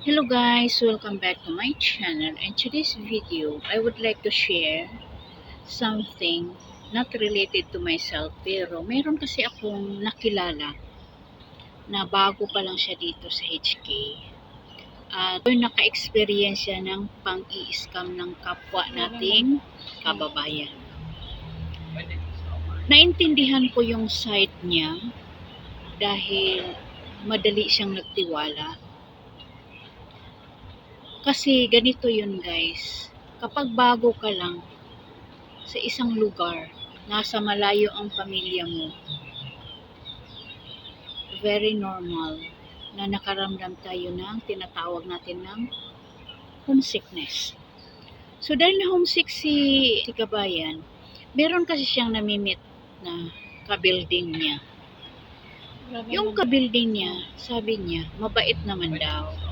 Hello guys, welcome back to my channel. In today's video, I would like to share something not related to myself pero meron kasi akong nakilala na bago pa lang siya dito sa HK. At uh, naka-experience siya ng pang-i-scam ng kapwa nating kababayan. Naintindihan ko yung side niya dahil madali siyang nagtiwala kasi ganito yun guys. Kapag bago ka lang sa isang lugar, nasa malayo ang pamilya mo, very normal na nakaramdam tayo ng tinatawag natin ng homesickness. So dahil na homesick si, si Kabayan, meron kasi siyang namimit na ka-building niya. Yung ka-building niya, sabi niya, mabait naman daw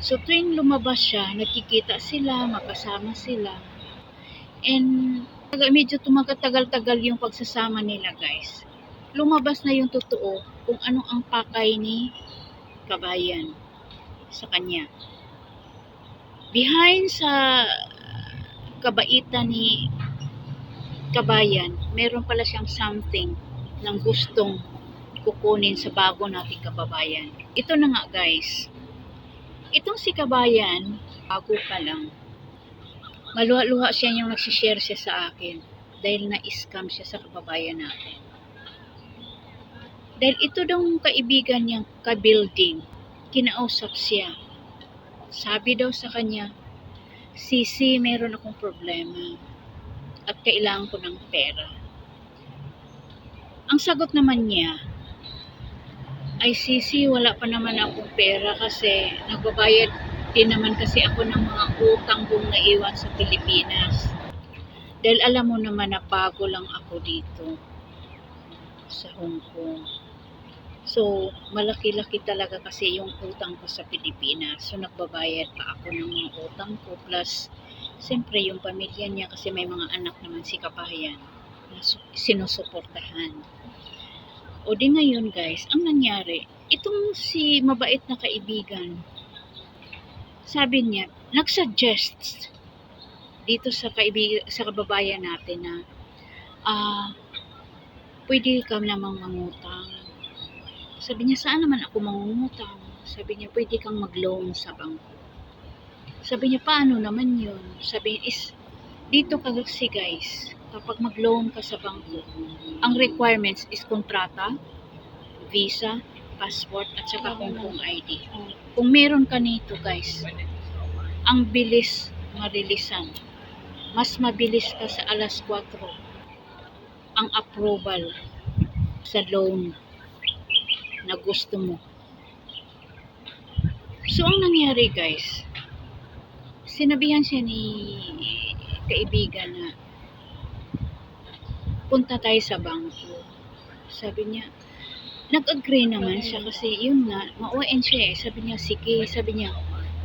So tuwing lumabas siya, nakikita sila, makasama sila. And medyo tumatagal-tagal yung pagsasama nila guys. Lumabas na yung totoo kung ano ang pakay ni kabayan sa kanya. Behind sa kabaitan ni kabayan, meron pala siyang something ng gustong kukunin sa bago nating kababayan. Ito na nga guys, Itong si Kabayan, bago pa lang, maluha-luha siya yung nagsishare siya sa akin dahil na-scam siya sa kababayan natin. Dahil ito daw kaibigan niyang ka-building, kinausap siya. Sabi daw sa kanya, Sisi, meron akong problema at kailangan ko ng pera. Ang sagot naman niya, sisi, wala pa naman akong pera kasi nagbabayad din naman kasi ako ng mga utang kong naiwan sa Pilipinas. Dahil alam mo naman na bago lang ako dito sa Hong Kong. So, malaki-laki talaga kasi yung utang ko sa Pilipinas. So, nagbabayad pa ako ng mga utang ko. Plus, siyempre yung pamilya niya kasi may mga anak naman si Kabayan na sinusuportahan. O di ngayon guys, ang nangyari, itong si mabait na kaibigan, sabi niya, nagsuggest dito sa kaibig sa kababayan natin na ah uh, pwede ka namang mangutang. Sabi niya, saan naman ako mangungutang? Sabi niya, pwede kang mag-loan sa bangko. Sabi niya, paano naman yun? Sabi niya, is, dito kasi guys, kapag mag-loan ka sa bangko, ang requirements is kontrata, visa, passport, at saka Hong Kong ID. Kung meron ka nito guys, ang bilis marilisan. Mas mabilis ka sa alas 4 ang approval sa loan na gusto mo. So, ang nangyari guys, sinabihan siya ni kaibigan na punta tayo sa bangko. Sabi niya, nag-agree naman siya kasi yun nga, ma-ON siya eh. Sabi niya, sige, sabi niya,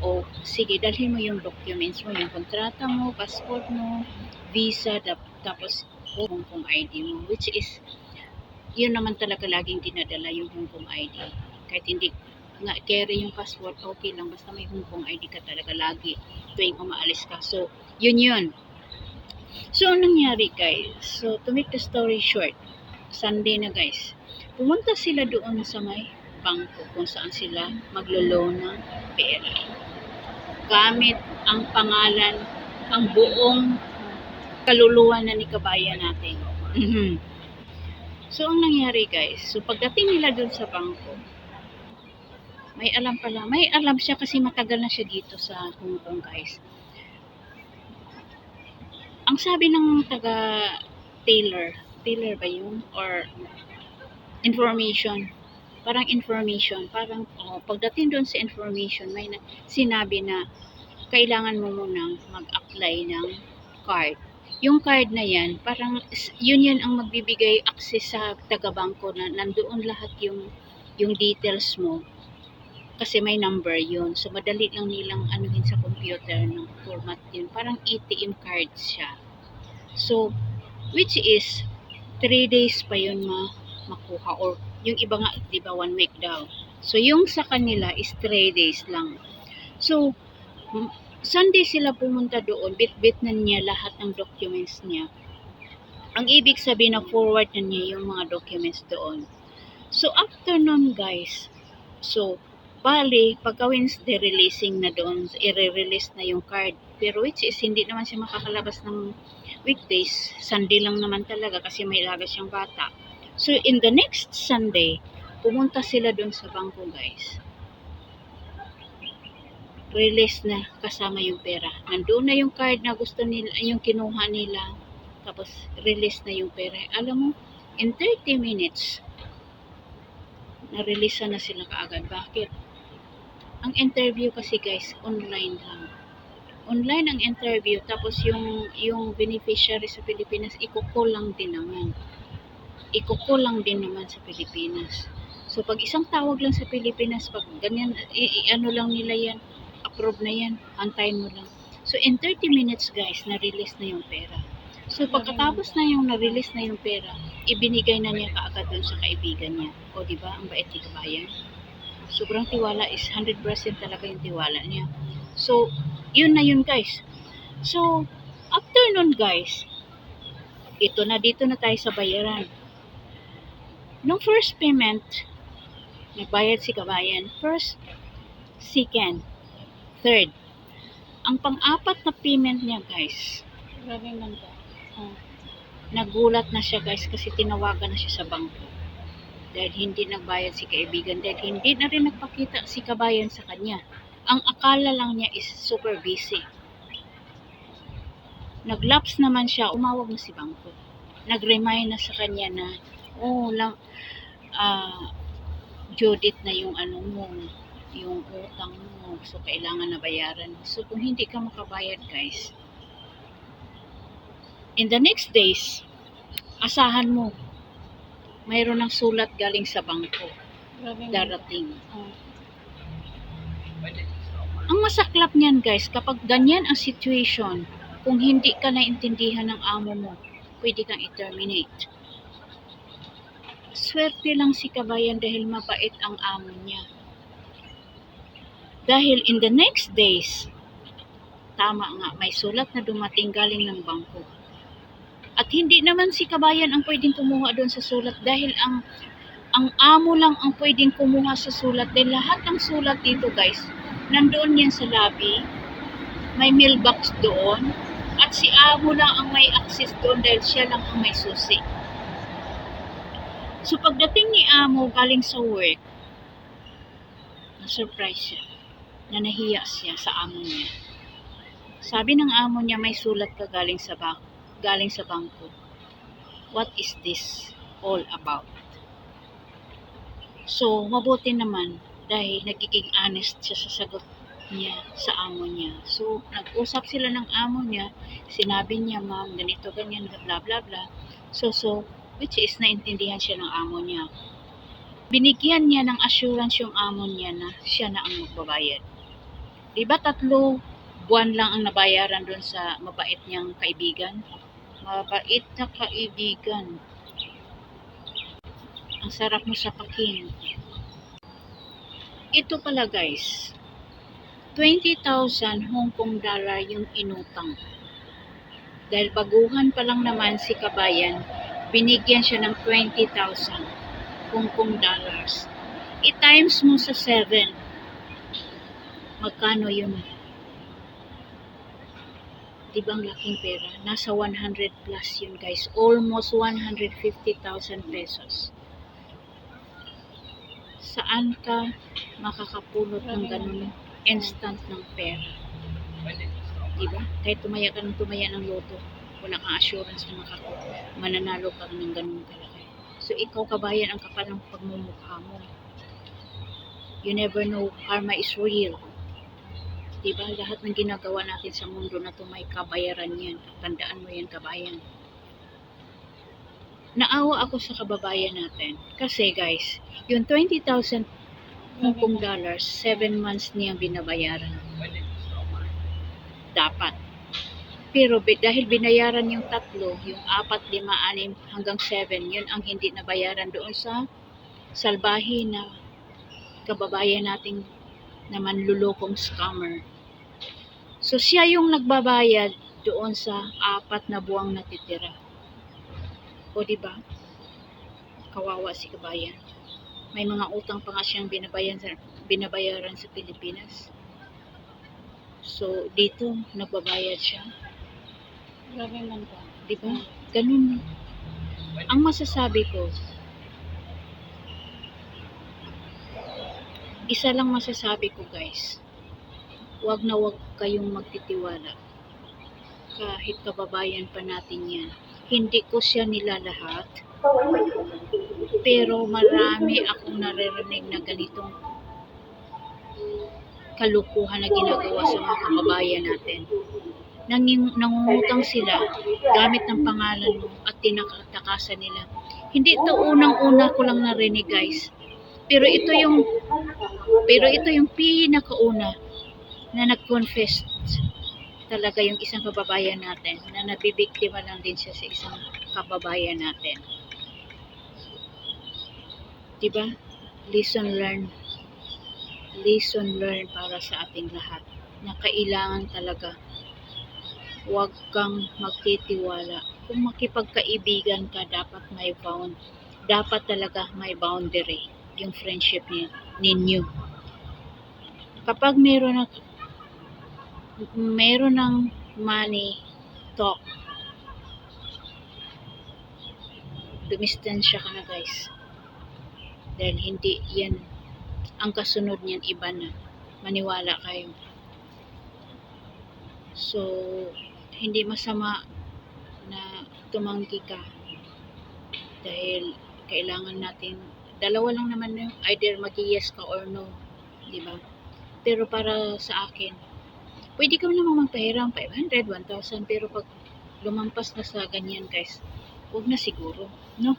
o oh, sige, dalhin mo yung documents mo, yung kontrata mo, passport mo, visa, tapos Hong Kong ID mo, which is, yun naman talaga laging dinadala yung Hong Kong ID. Kahit hindi nga carry yung passport, okay lang, basta may Hong Kong ID ka talaga lagi tuwing umaalis ka. So, yun yun. So, anong nangyari guys? So, to make the story short, Sunday na guys, pumunta sila doon sa may bangko kung saan sila maglolo ng pera. Gamit ang pangalan, ang buong kaluluwa na ni kabayan natin. Mhm. so, ang nangyari guys, so pagdating nila doon sa bangko, may alam pala, may alam siya kasi matagal na siya dito sa Hong guys ang sabi ng taga Taylor, Taylor ba yun? Or information, parang information, parang oh, pagdating doon sa information, may na, sinabi na kailangan mo munang mag-apply ng card. Yung card na yan, parang yun yan ang magbibigay access sa taga-bangko na nandoon lahat yung yung details mo kasi may number yun. So, madali lang nilang anuhin sa computer ng format yun. Parang ATM card siya. So, which is, 3 days pa yun ma makuha. Or, yung iba nga, di ba, 1 week daw. So, yung sa kanila is 3 days lang. So, Sunday sila pumunta doon, bit-bit na niya lahat ng documents niya. Ang ibig sabihin na forward na niya yung mga documents doon. So, after nun, guys, so, bali, pagka Wednesday releasing na doon, i-release na yung card. Pero which is, hindi naman siya makakalabas ng weekdays. Sunday lang naman talaga kasi may ilaga siyang bata. So, in the next Sunday, pumunta sila doon sa bangko, guys. Release na kasama yung pera. Nandoon na yung card na gusto nila, yung kinuha nila. Tapos, release na yung pera. Alam mo, in 30 minutes, na-release na sila kaagad. Bakit? Ang interview kasi guys, online lang. Online ang interview, tapos yung, yung beneficiary sa Pilipinas, ikuko lang din naman. Ikuko lang din naman sa Pilipinas. So, pag isang tawag lang sa Pilipinas, pag ganyan, i- i- ano lang nila yan, approve na yan, antayin mo lang. So, in 30 minutes, guys, na-release na yung pera. So, pagkatapos na yung na-release na yung pera, ibinigay na niya kaagad dun sa kaibigan niya. O, di ba? Ang bait ni kabayan. Sobrang tiwala is 100% talaga yung tiwala niya. So, yun na yun, guys. So, after nun, guys, ito na, dito na tayo sa bayaran. Nung first payment, nagbayad si kabayan. First, second, third. Ang pang-apat na payment niya, guys, Grabe ang ganda. Oh. Nagulat na siya guys kasi tinawagan na siya sa bangko. Dahil hindi nagbayad si kaibigan. Dahil hindi na rin nagpakita si kabayan sa kanya. Ang akala lang niya is super busy. Naglaps naman siya, umawag na si bangko. Nag-remind na sa kanya na, oh, lang, ah, Judith na yung ano mo, yung utang mo. So, kailangan na bayaran. So, kung hindi ka makabayad, guys, in the next days, asahan mo, mayroon ng sulat galing sa bangko, darating. Oh. Ang masaklap niyan guys, kapag ganyan ang situation, kung hindi ka naintindihan ng amo mo, pwede kang i-terminate. Swerte lang si kabayan dahil mabait ang amo niya. Dahil in the next days, tama nga, may sulat na dumating galing ng bangko. At hindi naman si kabayan ang pwedeng kumuha doon sa sulat dahil ang ang amo lang ang pwedeng kumuha sa sulat. Dahil lahat ng sulat dito guys nandoon yan sa lobby may mailbox doon at si amo lang ang may access doon dahil siya lang ang may susi. So pagdating ni amo galing sa work na-surprise siya na nahiya siya sa amo niya. Sabi ng amo niya may sulat ka galing sa bangko galing sa bangko what is this all about So, mabuti naman dahil nagiging honest siya sa sagot niya sa amo niya. So, nag-usap sila ng amo niya, sinabi niya, ma'am, ganito, ganyan, bla bla bla. So, so, which is naintindihan siya ng amo niya. Binigyan niya ng assurance yung amo niya na siya na ang magbabayad. Diba tatlo buwan lang ang nabayaran doon sa mabait niyang kaibigan? Mabait na kaibigan. Ang sarap mo sa pakin. Ito pala guys, 20,000 Hong Kong dollar yung inutang. Dahil baguhan pa lang naman si Kabayan, binigyan siya ng 20,000 Hong Kong dollars. I-times mo sa 7. Magkano yun? Di ba ang laking pera? Nasa 100 plus yun guys. Almost 150,000 pesos saan ka makakapulot ng ganun instant ng pera. Diba? Kahit tumaya ka ng tumaya ng loto, wala kang assurance na makaka mananalo ka ng ganun kalaki. So, ikaw kabayan ang kapal ng pagmumukha mo. You never know, karma is real. Diba? Lahat ng ginagawa natin sa mundo na to may kabayaran yan. Tandaan mo yan, kabayan naawa ako sa kababayan natin. Kasi guys, yung 20,000 Hong Kong dollars, 7 months niyang binabayaran. Dapat. Pero dahil binayaran yung tatlo, yung 4, 5, 6 hanggang 7, yun ang hindi nabayaran doon sa salbahi na kababayan nating na manlulokong scammer. So siya yung nagbabayad doon sa apat na buwang natitira. O di ba? Kawawa si kabayan. May mga utang pa nga siyang binabayan sa, binabayaran sa Pilipinas. So dito nagbabayad siya. Grabe man ka. Di ba? Ganun. Ang masasabi ko, isa lang masasabi ko guys, wag na wag kayong magtitiwala. Kahit kababayan pa natin yan. Hindi ko siya nilalahat. Pero marami akong naririnig na ganitong kalukuhan na ginagawa sa mga kababayan natin. Nanging, nangungutang sila gamit ng pangalan mo at tinakatakasan nila. Hindi ito unang-una ko lang narinig guys. Pero ito yung pero ito yung pinakauna na nag-confess talaga yung isang kababayan natin na nabibiktima lang din siya sa isang kababayan natin. Diba? Lesson learned. Lesson learned para sa ating lahat na kailangan talaga huwag kang magtitiwala. Kung makipagkaibigan ka, dapat may bound. Dapat talaga may boundary yung friendship ni, ninyo. Kapag meron na meron ng money talk, dumistansya ka na guys. Dahil hindi yan, ang kasunod niyan iba na. Maniwala kayo. So, hindi masama na tumanggi ka dahil kailangan natin dalawa lang naman yung either mag yes ka or no di ba pero para sa akin pwede ka naman magpahiram 500, 1,000 pero pag lumampas na sa ganyan guys wag na siguro no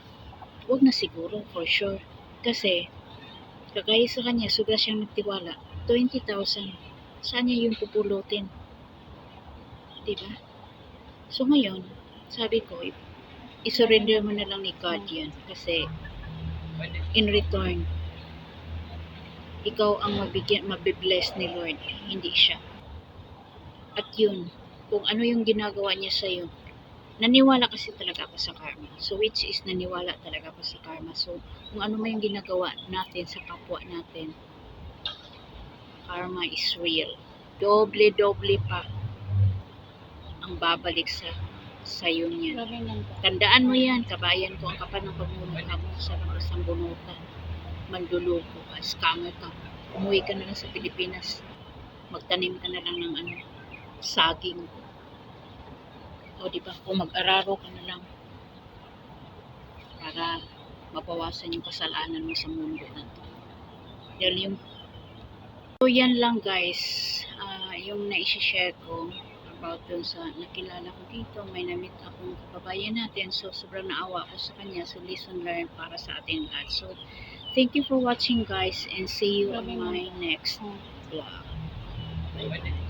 wag na siguro for sure kasi kagaya sa kanya sobra siyang nagtiwala 20,000 saan niya yung pupulutin Diba? So ngayon, sabi ko, isurrender mo na lang ni God yan. Kasi, in return, ikaw ang mabigyan, mabibless ni Lord, hindi siya. At yun, kung ano yung ginagawa niya sa'yo, naniwala kasi talaga ako sa karma. So, which is naniwala talaga ako sa karma. So, kung ano man yung ginagawa natin sa kapwa natin, karma is real. Doble-doble pa ang babalik sa sa'yo niyan. Tandaan mo yan, kabayan ko, ang kapal ng pagmumukha mo sa labas ng bunutan. Manduloko ka, scammer ka. Umuwi ka na lang sa Pilipinas. Magtanim ka na lang ng ano, saging. O di ba, kung mag-araro ka na lang para mabawasan yung kasalanan mo sa mundo na to. Dahil yung So yan lang guys, Ah, yung naisishare ko about dun sa nakilala ko dito, may namit akong kababayan natin, so sobrang naawa ko sa kanya, so lesson learned para sa ating lahat. So, thank you for watching guys, and see you on my next vlog. Bye-bye.